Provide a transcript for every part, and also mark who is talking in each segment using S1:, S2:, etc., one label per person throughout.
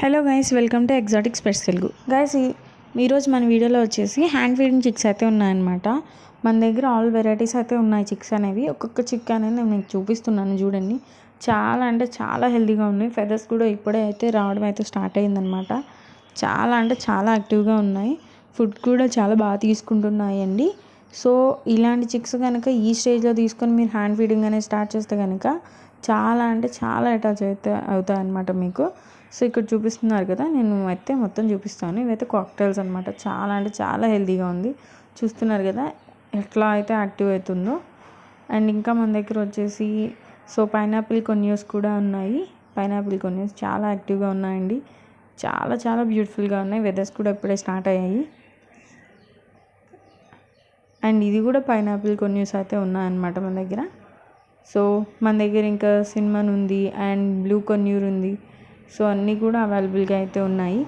S1: Hello guys welcome to exotic spots Telugu guys ఈరోజు మన వీడియోలో వచ్చేసి హ్యాండ్ ఫీడింగ్ చిక్స్ అయితే ఉన్నాయన్నమాట. మన దగ్గర ఆల్ వెరైటీస్ అయితే ఉన్నాయి చిక్స్ అనేవి. ఒక్కొక్క చిక్ అనేది నేను మీకు చూపిస్తున్నాను చూడండి. చాలా అంటే చాలా హెల్తీగా ఉన్నాయి. ఫెదర్స్ కూడా ఇప్పుడే అయితే రావడం అయితే స్టార్ట్ అయిందనమాట చాలా అంటే చాలా యాక్టివ్గా ఉన్నాయి. ఫుడ్ కూడా చాలా బాగా తీసుకుంటున్నాయి అండి. సో ఇలాంటి చిక్స్ కనుక ఈ స్టేజ్లో తీసుకొని మీరు హ్యాండ్ ఫీడింగ్ అనేది స్టార్ట్ చేస్తే కనుక చాలా అంటే చాలా అటాచ్ అయితే అవుతాయి అన్నమాట మీకు. సో ఇక్కడ చూపిస్తున్నారు కదా నేను అయితే మొత్తం చూపిస్తాను. ఇవైతే కాక్టైల్స్ అనమాట చాలా అంటే చాలా హెల్తీగా ఉంది. చూస్తున్నారు కదా ఎట్లా అయితే యాక్టివ్ అవుతుందో. అండ్ ఇంకా మన దగ్గర వచ్చేసి సో పైనాపిల్ కొన్యూస్ కూడా ఉన్నాయి. పైనాపిల్ కొన్యూస్ చాలా యాక్టివ్గా ఉన్నాయండి. చాలా చాలా బ్యూటిఫుల్గా ఉన్నాయి. వెదర్స్ కూడా ఇప్పుడే స్టార్ట్ అయ్యాయి. అండ్ ఇది కూడా పైనాపిల్ కొన్యూస్ అయితే ఉన్నాయన్నమాట మన దగ్గర. సో మన దగ్గర ఇంకా సినిమాన్ ఉంది అండ్ బ్లూ కన్యూర్ ఉంది. సో అన్నీ కూడా అవైలబుల్గా అయితే ఉన్నాయి.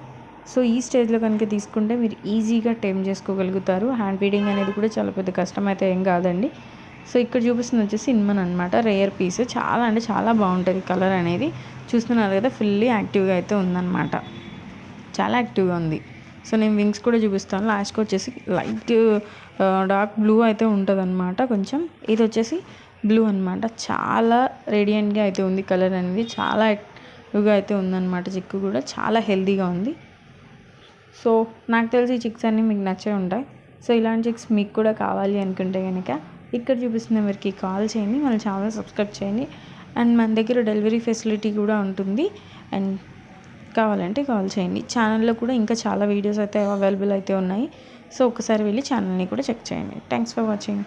S1: సో ఈ స్టేజ్లో కనుక తీసుకుంటే మీరు ఈజీగా టైం చేసుకోగలుగుతారు. హ్యాండ్ ఫీడింగ్ అనేది కూడా చాలా పెద్ద కష్టం అయితే ఏం కాదండి. సో ఇక్కడ చూపిస్తుంది వచ్చేసి ఇన్మన్ అనమాట రేయర్ పీస్. చాలా అంటే చాలా బాగుంటుంది కలర్ అనేది. చూస్తున్నారు కదా ఫుల్లీ యాక్టివ్గా అయితే ఉందన్నమాట. చాలా యాక్టివ్గా ఉంది. సో నేను వింగ్స్ కూడా చూపిస్తాను. లాస్ట్కి వచ్చేసి లైట్ డార్క్ బ్లూ అయితే ఉంటుంది అనమాట కొంచెం. ఇది వచ్చేసి బ్లూ అనమాట చాలా రేడియంట్గా అయితే ఉంది కలర్ అనేది. చాలా యాక్టివ్గా అయితే ఉందన్నమాట చిక్కు కూడా. చాలా హెల్తీగా ఉంది. సో నాకు తెలిసి ఈ చిక్స్ అన్నీ మీకు నచ్చే ఉంటాయి. సో ఇలాంటి చిక్స్ మీకు కూడా కావాలి అనుకుంటే కనుక ఇక్కడ చూపిస్తున్న మీరుకి కాల్ చేయండి. మన ఛానల్ సబ్స్క్రైబ్ చేయండి. అండ్ మన దగ్గర డెలివరీ ఫెసిలిటీ కూడా ఉంటుంది. అండ్ కావాలంటే కాల్ చేయండి. ఛానల్లో కూడా ఇంకా చాలా వీడియోస్ అయితే అవైలబుల్ అయితే ఉన్నాయి. సో ఒకసారి వెళ్ళి ఛానల్ని కూడా చెక్ చేయండి. Thanks for watching.